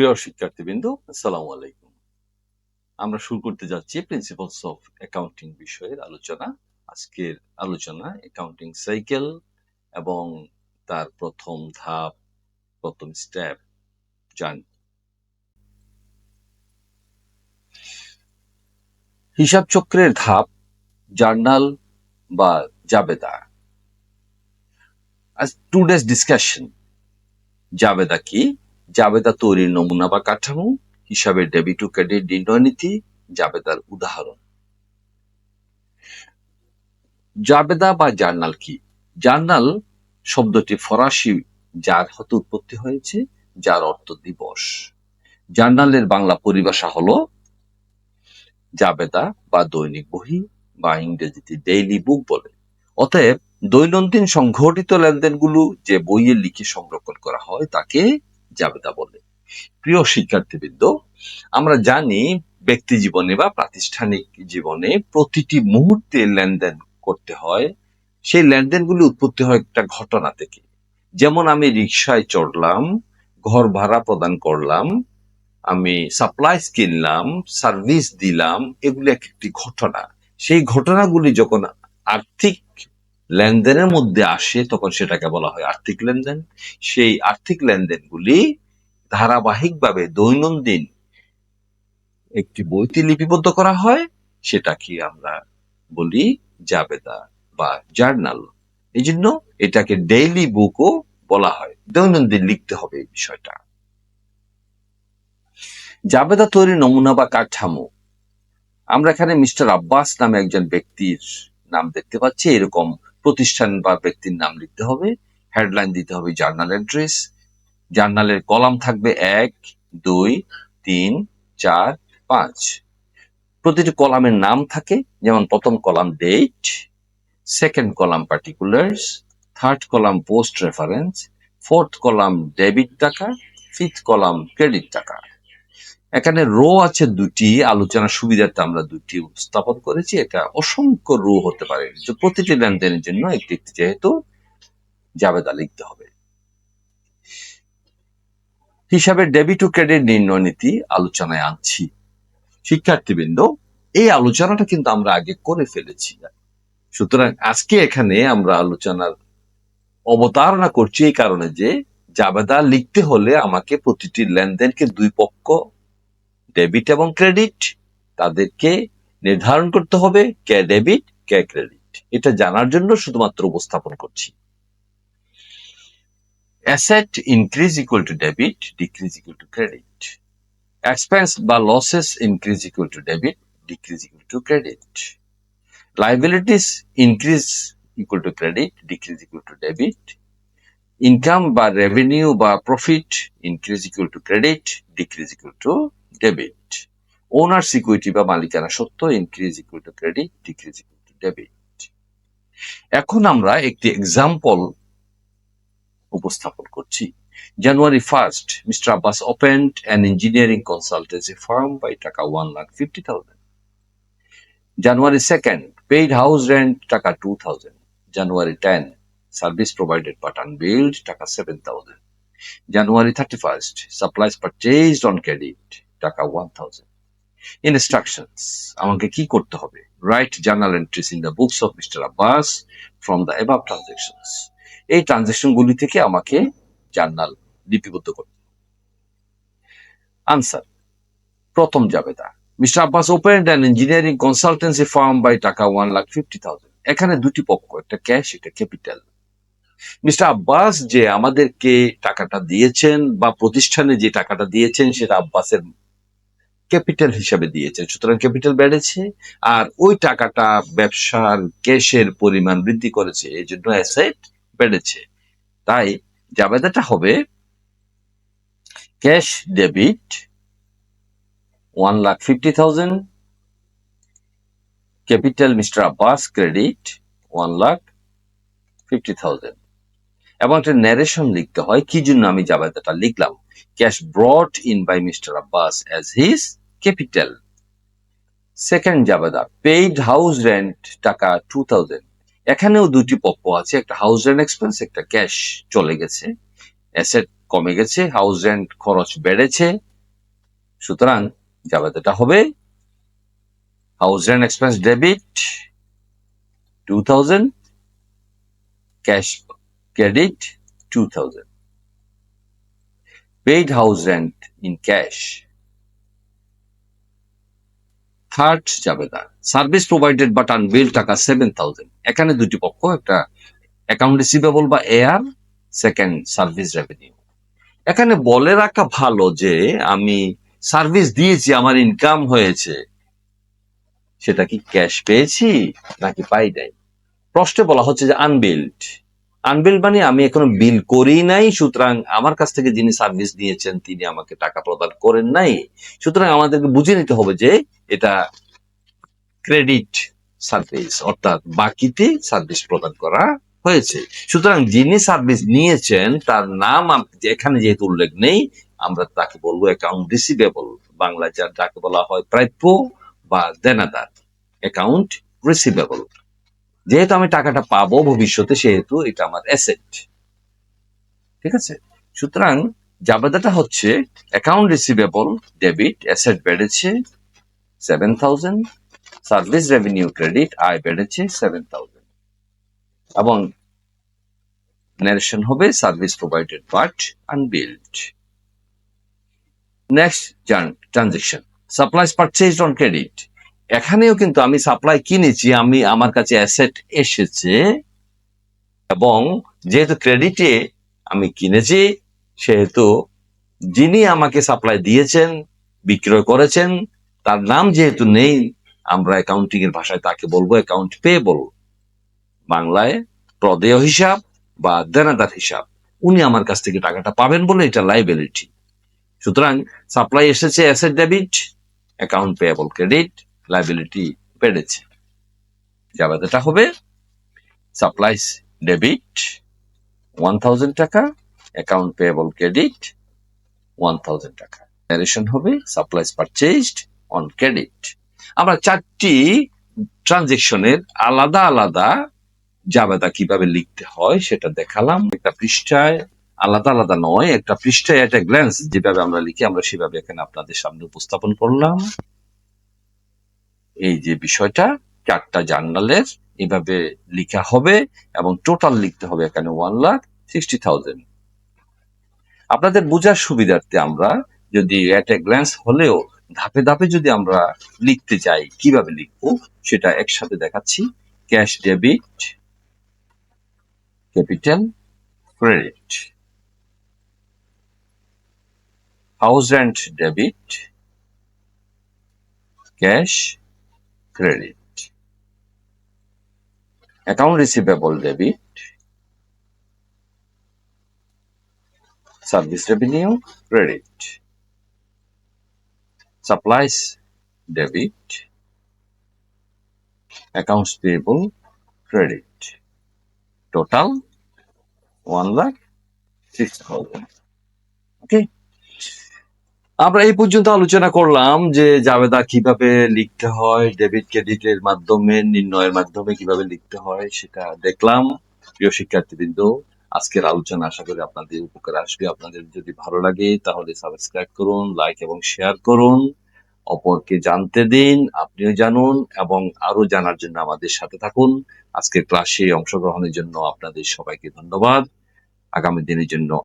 প্রিয় শিক্ষার্থীবৃন্দ, আসসালামু আলাইকুম। আমরা শুরু করতে যাচ্ছি প্রিন্সিপালস অফ অ্যাকাউন্টিং বিষয়ের আলোচনা। আজকের আলোচনা অ্যাকাউন্টিং সাইকেল এবং তার প্রথম ধাপ, প্রথম স্টেপ জান হিসাব চক্রের ধাপ, জার্নাল বা জাবেদা। আজ টুডেস ডিসকাশন জাবেদা কি? জাবেদা তৈরির নমুনা বা কাঠামো হিসাবে ডেবিট ও ক্রেডিট নির্ণয় নীতি, জাবেদার উদাহরণ। জাবেদা বা জার্নাল কি? জার্নাল শব্দটি ফরাসি, যার হতে উৎপত্তি হয়েছে, যার অর্থ দিবস। জার্নালের বাংলা পরিভাষা হলো জাবেদা বা দৈনিক বহি বা ইংরেজিতে ডেইলি বুক বলে। অতএব দৈনন্দিন সংঘটিত লেনদেনগুলো যে বইয়ে লিখে সংরক্ষণ করা হয়, তাকে জাবেদা বলে। প্রিয় শিক্ষার্থীবৃন্দ, আমরা জানি ব্যক্তি জীবনে বা প্রাতিষ্ঠানিক জীবনে প্রতিটি মুহূর্তে লেনদেন করতে হয়। সেই লেনদেনগুলি উৎপত্তি হয় একটা ঘটনা থেকে। যেমন আমি রিক্সায় চড়লাম, ঘর ভাড়া প্রদান করলাম, আমি সাপ্লাইস কিনলাম, সার্ভিস দিলাম, এগুলি এক একটি ঘটনা। সেই ঘটনাগুলি যখন আর্থিক লেনদেনের মধ্যে আসে, তখন সেটাকে বলা হয় আর্থিক লেনদেন। সেই আর্থিক লেনদেনগুলি ধারাবাহিকভাবে দৈনন্দিন একটি বইতে লিপিবদ্ধ করা হয়, সেটাকে আমরা বলি জাবেদা বা জার্নাল। এই জন্য এটাকে ডেইলি বুকও বলা হয়। দৈনন্দিন লিখতে হবে এই বিষয়টা। জাবেদা তৈরি নমুনা বা কাঠামো। আমরা এখানে মিস্টার আব্বাস নামে একজন ব্যক্তির নাম দেখতে পাচ্ছি। এরকম প্রতিষ্ঠান বা ব্যক্তির নাম লিখতে হবে হেডলাইন দিতে হবে জার্নাল এন্ট্রিস জার্নালের কলাম থাকবে এক, দুই, তিন, চার, পাঁচ। প্রতিটি কলামের নাম থাকে, যেমন প্রথম column date second column particulars third column post reference fourth column debit টাকা ফিফথ কলাম ক্রেডিট টাকা। এখানে রো আছে দুটি, আলোচনার সুবিধার্থে আমরা দুটি উপস্থাপন করেছি। এটা অসংখ্য রো হতে পারে। প্রতিটি লেনদেনের জন্য একটি একটি যেহেতু জাবেদা লিখতে হবে। হিসাবে ডেবিট ও ক্রেডিট নির্ণয় নীতি আলোচনায় আনছি। শিক্ষার্থীবৃন্দ, এই আলোচনাটা কিন্তু আমরা আগে করে ফেলেছি। সুতরাং আজকে এখানে আমরা আলোচনার অবতারণা করছি এই কারণে যে জাবেদা লিখতে হলে আমাকে প্রতিটি লেনদেনকে দুই পক্ষ ডেবিট এবং ক্রেডিট তাদেরকে নির্ধারণ করতে হবে, কে ডেবিট কে ক্রেডিট এটা জানার জন্য শুধুমাত্র উপস্থাপন করছি। Asset increase equal to debit decrease equal to credit expense বা losses increase equal to debit decrease equal to credit liabilities increase equal to credit decrease equal to debit income বা revenue বা profit increase equal to credit decrease equal to debit owner security বা মালিকানা সত্য increase equal to credit decrease equal to debit এখন আমরা একটি example উপস্থাপন করছি। January first Mr Abbas opened an engineering consultancy firm by taka one lakh fifty thousand January second paid house rent taka two thousand January ten service provided but unbilled taka seven thousand January thirty first supplies purchased on credit taka one thousand instructions আমাকে কি করতে হবে? Write journal entries in the books of Mister Abbas from the above transactions এই transaction গুলি থেকে আমাকে journal লিপিবদ্ধ করতে আনসার প্রথম জাবেদা। Mr Abbas opened an engineering consultancy firm by taka one lakh fifty thousand এখানে দুটি পক্ষ, একটা ক্যাশ একটা ক্যাপিটাল মিস্টার আব্বাস যে আমাদেরকে টাকাটা দিয়েছেন বা প্রতিষ্ঠানে যে টাকাটা দিয়েছেন সেটা আব্বাসের ক্যাপিটাল হিসাবে দিয়েছে। সুতরাং ক্যাপিটাল বেড়েছে আর ওই টাকাটা ব্যবসার ক্যাশের পরিমাণ বৃদ্ধি করেছে, এই জন্য অ্যাসেট বেড়েছে। তাই জাবেদাটা হবে cash debit one lakh fifty thousand capital Mr Abbas credit one lakh fifty thousand এবং একটা ন্যারেশন লিখতে হয়, কি জন্য আমি জাবেদাটা লিখলাম? Cash brought in by Mr Abbas as his capital second Jabeda paid house rent taka two thousand এখানেও দুটি পক্ষ আছে, একটা হাউস রেন্ট এক্সপেন্স একটা ক্যাশ চলে গেছে। অ্যাসেট কমে গেছে হাউস রেন্ট খরচ বেড়েছে। সুতরাং জাবেদাটা হবে house rent expense debit two thousand cash credit two thousand paid house rent in cash third Jabeda service provided but unbill taka seven thousand এখানে দুটি পক্ষ, একটা অ্যাকাউন্ট রিসিভেবল বা এয়ার সেকেন্ড সার্ভিস রেভিনিউ এখানে বলে রাখা ভালো যে আমি সার্ভিস দিয়েছি, আমার ইনকাম হয়েছে। সেটা কি ক্যাশ পেয়েছি নাকি পাই নাই? প্রশ্নে বলা হচ্ছে যে আনবিল্ড আনবিল্ড মানে আমি এখনও বিল করি নাই, সুতরাং আমার কাছ থেকে যিনি সার্ভিস নিয়েছেন তিনি আমাকে টাকা প্রদান করেন নাই। সুতরাং আমাদেরকে বুঝে নিতে হবে যে এটা ক্রেডিট সার্ভিস, অর্থাৎ বাকিতে সার্ভিস প্রদান করা হয়েছে। সুতরাং যিনি সার্ভিস নিয়েছেন, তার নাম এখানে যেহেতু উল্লেখ নেই, আমরা তাকে বলব অ্যাকাউন্ট রিসিভেবল। বাংলা যাকে বলা হয় প্রাপ্য বা দেনাদার, অ্যাকাউন্ট রিসিভেবল। যেহেতু আমি টাকাটা পাবো ভবিষ্যতে, সেহেতু এটা আমার অ্যাসেট ঠিক আছে? সুতরাং জাবেদাটা হচ্ছে অ্যাকাউন্ট রিসিভেবল ডেবিট অ্যাসেট বেড়েছে seven thousand service revenue credit আয় বেড়েছে সেভেন থাউজেন্ড এবং নারেশন হবে service provided but unbilled next transaction supplies purchased on credit এখানেও কিন্তু আমি সাপ্লাই কিনেছি, আমি আমার কাছে অ্যাসেট এসেছে এবং যেহেতু ক্রেডিটে আমি কিনেছি, সেহেতু যিনি আমাকে সাপ্লাই দিয়েছেন, বিক্রয় করেছেন, তার নাম যেহেতু নেই, আমরা অ্যাকাউন্টিং এর ভাষায় তাকে বলব অ্যাকাউন্ট পেয়েবল বাংলায় প্রদেয় হিসাব বা দেনাদার হিসাব। উনি আমার কাছ থেকে টাকাটা পাবেন বলে এটা লাইবিলিটি সুতরাং সাপ্লাই এসেছে asset debit account payable credit liability বেড়েছে। জাবেদাটা হবে supplies debit one thousand taka account payable credit one thousand taka. Narration হবে সাপ্লাইস পারচেজড অন ক্রেডিট আমরা চারটি ট্রানজেকশনের আলাদা আলাদা জাবেদা কীভাবে লিখতে হয় সেটা দেখালাম। একটা পৃষ্ঠায় আলাদা আলাদা নয়, একটা পৃষ্ঠায় একটা গ্ল্যান্স যেভাবে আমরা লিখি, আমরা সেভাবে এখানে আপনাদের সামনে উপস্থাপন করলাম। এই যে বিষয়টা, চারটা জার্নালের এভাবে লিখা হবে এবং টোটাল লিখতে হবে এখানে ওয়ান লাখ সিক্সটি থাউজেন্ড আপনাদের বোঝার সুবিধার্থে আমরা যদি এট এ গ্ল্যান্স হলেও ধাপে ধাপে যদি আমরা লিখতে চাই, কীভাবে লিখব, সেটা একসাথে দেখাচ্ছি। Cash debit, capital credit, house rent debit, cash account receivable debit service revenue credit supplies debit accounts payable credit total one lakh six thousand okay আমরা এই পর্যন্ত আলোচনা করলাম যে জাবেদা কীভাবে লিখতে হয়, ডেবিট ক্রেডিটের মাধ্যমে, নির্ণয়ের মাধ্যমে কীভাবে লিখতে হয়, সেটা দেখলাম। প্রিয় শিক্ষার্থীবৃন্দ, আজকের আলোচনা আশা করি আপনাদের উপকার আসবে। আপনাদের যদি ভালো লাগে, তাহলে সাবস্ক্রাইব করুন, লাইক এবং শেয়ার করুন। অপরকে জানতে দিন, আপনিও জানুন এবং আরও জানার জন্য আমাদের সাথে থাকুন। আজকের ক্লাসে অংশগ্রহণের জন্য আপনাদের সবাইকে ধন্যবাদ। আগামী দিনের জন্য